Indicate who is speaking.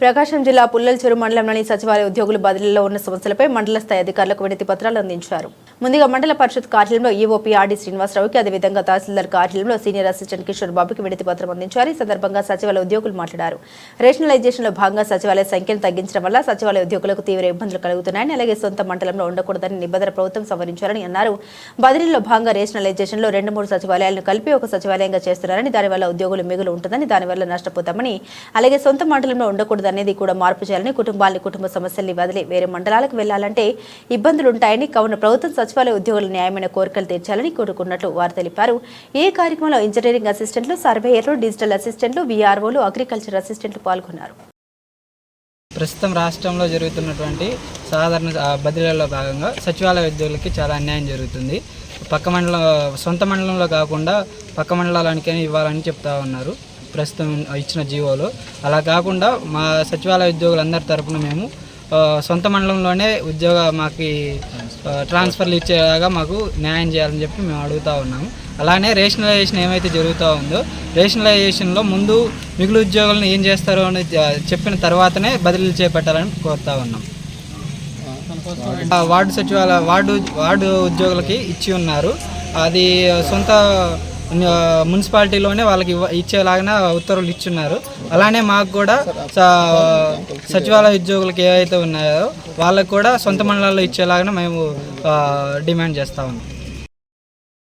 Speaker 1: ప్రకాశం జిల్లా పుల్లలచెరు మండలంలోని సచివాలయ ఉద్యోగులు బదిలీలో ఉన్న సమస్యలపై మండల స్థాయి అధికారులకు వినతి పత్రాలు అందించారు. ముందుగా మండల పరిషత్ కార్యాలయంలో ఈఓపీ ఆర్డీ శ్రీనివాసరావుకి అదేవిధంగా తహసీల్దార్ కార్యాలయంలో సీనియర్ అసిస్టెంట్ కిషోర్ బాబుకి వినతి పత్రం అందించారు. ఈ సందర్భంగా సచివాలయ ఉద్యోగులు మాట్లాడారు. రేషనలైజేషన్లో భాగంగా సచివాలయ సంఖ్యను తగ్గించడం వల్ల సచివాలయ ఉద్యోగులకు తీవ్ర ఇబ్బందులు కలుగుతున్నాయని అలాగే సొంత మండలంలో ఉండకూడదని నిబంధన ప్రభుత్వం సవరించారని అన్నారు. బదిలీలో భాగంగా రేషనలైజేషన్లో రెండు మూడు సచివాలయాలను కలిపి ఒక సచివాలయంగా చేస్తున్నారని దానివల్ల ఉద్యోగులు మిగులు ఉంటుందని దానివల్ల నష్టపోతామని అలాగే సొంత మండలంలో ఉండకూడదు ఉండకూడదనేది కూడా మార్పు చేయాలని కుటుంబాలని కుటుంబ సమస్యల్ని వదిలి వేరే మండలాలకు వెళ్ళాలంటే ఇబ్బందులుంటాయని కావున ప్రభుత్వం సచివాలయ ఉద్యోగుల న్యాయమైన కోరికలు తీర్చాలని కోరుకున్నట్లు వారు తెలిపారు. ఈ కార్యక్రమంలో ఇంజనీరింగ్ అసిస్టెంట్లు సర్వేయర్లు డిజిటల్ అసిస్టెంట్లు వీఆర్ఓలు అగ్రికల్చర్ అసిస్టెంట్లు పాల్గొన్నారు.
Speaker 2: ప్రస్తుతం రాష్ట్రంలో జరుగుతున్నటువంటి సాధారణ ఆ, బదిలీలో భాగంగా సచివాలయ ఉద్యోగులకి చాలా అన్యాయం జరుగుతుంది. పక్క మండలం సొంత మండలంలో కాకుండా పక్క మండలాలనికైనా ఇవ్వాలని చెప్తా ఉన్నారు. ప్రస్తుతం ఇచ్చిన జీవోలు. అలా కాకుండా మా సచివాలయ ఉద్యోగులందరి తరపున మేము సొంత మండలంలోనే ఉద్యోగ మాకు ట్రాన్స్ఫర్లు ఇచ్చేలాగా మాకు న్యాయం చేయాలని చెప్పి మేము అడుగుతా ఉన్నాము. అలానే రేషనలైజేషన్ ఏమైతే జరుగుతూ ఉందో రేషనలైజేషన్లో ముందు మిగులు ఉద్యోగులను ఏం చేస్తారో అని చెప్పిన తర్వాతనే బదిలీలు చేపట్టాలని కోరుతా ఉన్నాం. ఆ, వార్డు సచివాలయ వార్డు వార్డు ఉద్యోగులకి ఇచ్చి ఉన్నారు. అది సొంత మున్సిపాలిటీలోనే వాళ్ళకి ఇచ్చేలాగా ఉత్తర్వులు ఇచ్చున్నారు. అలానే మాకు కూడా సచివాలయ ఉద్యోగులకు ఏవైతే ఉన్నాయో వాళ్ళకు కూడా సొంత మండలాల్లో ఇచ్చేలాగా మేము డిమాండ్ చేస్తా ఉన్నాం.